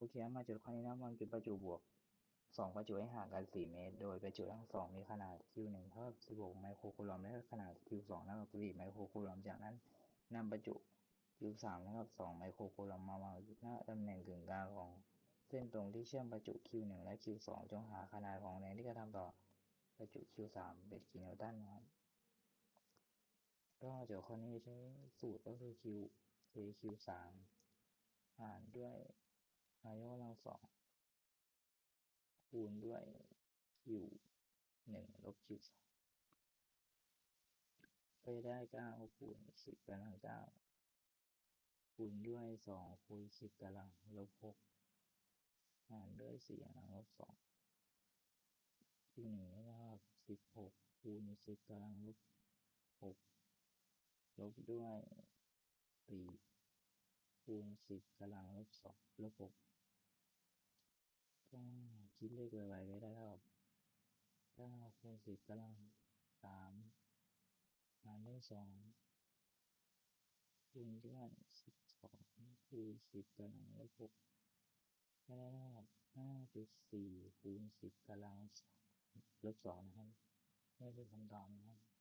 โอเคมาจุดข้อนี้นะมันจุดประจุบวกสองประจุให้ห่างกันสี่เมตร โดยประจุทั้งสองมีขนาด Q1 เท่ากับ16ไมโครคูลอมและขนาด Q2 เท่ากับ4ไมโครคูลอมจากนั้นนำประจุ Q3 เท่ากับ2ไมโครคูลอมมาวางหน้าตำแหน่งกึ่งกลางของเส้นตรงที่เชื่อมประจุ Q1 และ Q2 จงหาขนาดของแรงที่กระทำต่อประจุ Q3 เป็นกี่นิวตันนะครับก็เดี๋ยวข้อนี้ใช้สูตรก็คือ Q K Q3 หารด้วย อายกกำลังสองคูณด้วย Q หนึ่งลบ Q สองก็จะได้เก้าคูณสิบกำลังเก้าคูณด้วยสองคูณสิบกำลังลบหกหารด้วยสี่กำลังลบสอง Q หนึ่งก็เท่ากับสิบหกคูณสิบกำลังลบหกลบด้วยสี่ คูณสิบกำลังลบสองลบหกก็คิดเลขไวๆก็ได้เท่ากับเก้าคูณสิบกำลังสามหารด้วยสองคูณด้วยสิบสองคูณสิบกำลังลบหกก็ได้เท่ากับห้าจุดสี่คูณสิบกำลังลบสองนะครับนี่คือคำตอบนะครับ